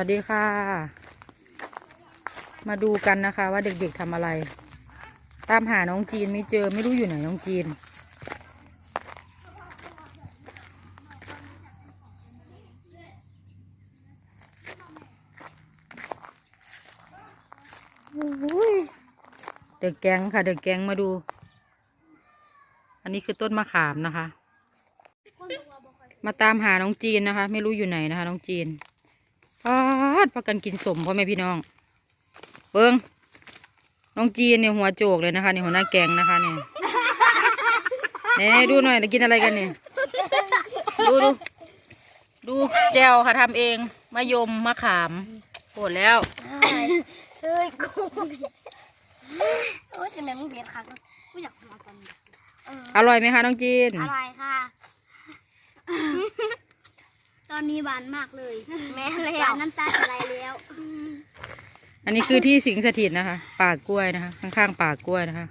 วัสดีค่ะ มาดูกันนะคะ ว่าเด็กๆทำอะไร ตามหาน้องจีนไม่เจอไม่รู้อยู่ไหนน้องจีนโอ้ยเด็กแก๊งค่ะ เด็กแก๊งมาดู อันนี้คือต้นมะขามนะคะ มาตามหาน้องจีนนะคะ ไม่รู้อยู่ไหนนะคะ น้องจีน พาดพักกันกินสมพ่อแม่พี่น้อง เบิ้งน้องจีนเนี่ยหัวโจกเลยนะคะเนี่ยหัวหน้าแกงนะคะเนี่ยเนี่ยดูหน่อยกินอะไรกันเนี่ยดูดูดูแจวค่ะทำเองมะยมมะขามโหดแล้วเฮ้ยกูโอ้ยจะแม่งเบียดค่ะกูอยากมาตอนนี้อร่อยไหมคะน้องจีนอะไรค่ะ อนนี้หวานมากเลย แม่เลยหวานน้ำตาอะไรแล้วอันนี้คือที่สิงสถิตนะคะ ป่ากล้วยนะคะ ข้างๆป่ากล้วยนะคะ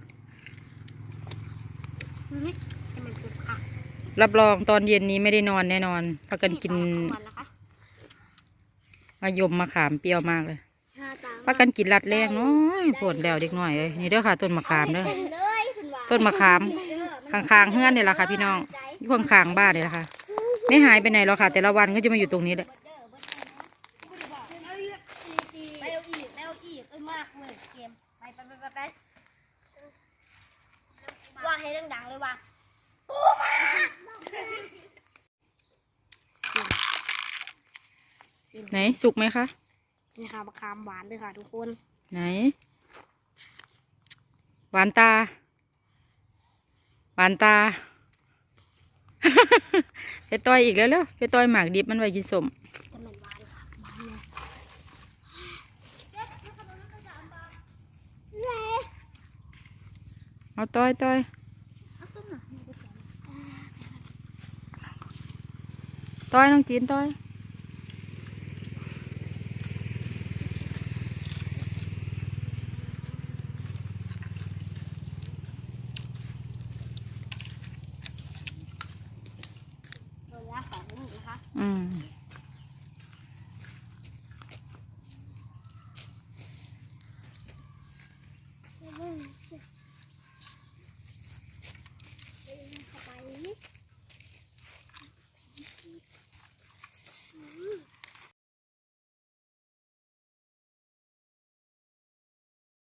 เฮ้ยจะมันเป็นผักรับรองตอนเย็นนี้ไม่ได้นอนแน่นอนพักกันกินวันละคะมะยมมะขามเปรี้ยวมากเลยห้าตาพักกันกินรัดแรงน้อยปวดแล้วเด็กหน่อยเลยนี่เด้อค่ะต้นมะขามเด้อเลยคุณหวานต้นมะขาม ข้างๆเฮือนเนี่ยแหละค่ะ พี่น้องที่ข้างๆบ้านเนี่ยแหละค่ะ ไม่หายไปไหนหรอกค่ะ แต่ละวันก็จะมาอยู่ตรงนี้แหละไปเอาอีกไปเอาอีกเอ้ยมากเลยเกมไปไปไปไปไปว่าให้ดังๆเลยว่าไหนสุกไหมคะนี่ค่ะมะขามหวานเลยค่ะ ทุกคน ไหน หวานตา หวานตา ไปต้อยอีกแล้วเร็วไปต้อยหมากดิบมันไว้กินสมจะเหม็นหวานค่ะหวานเลยเอาต้อยต้อยต้อยน้องจีนต้อย โ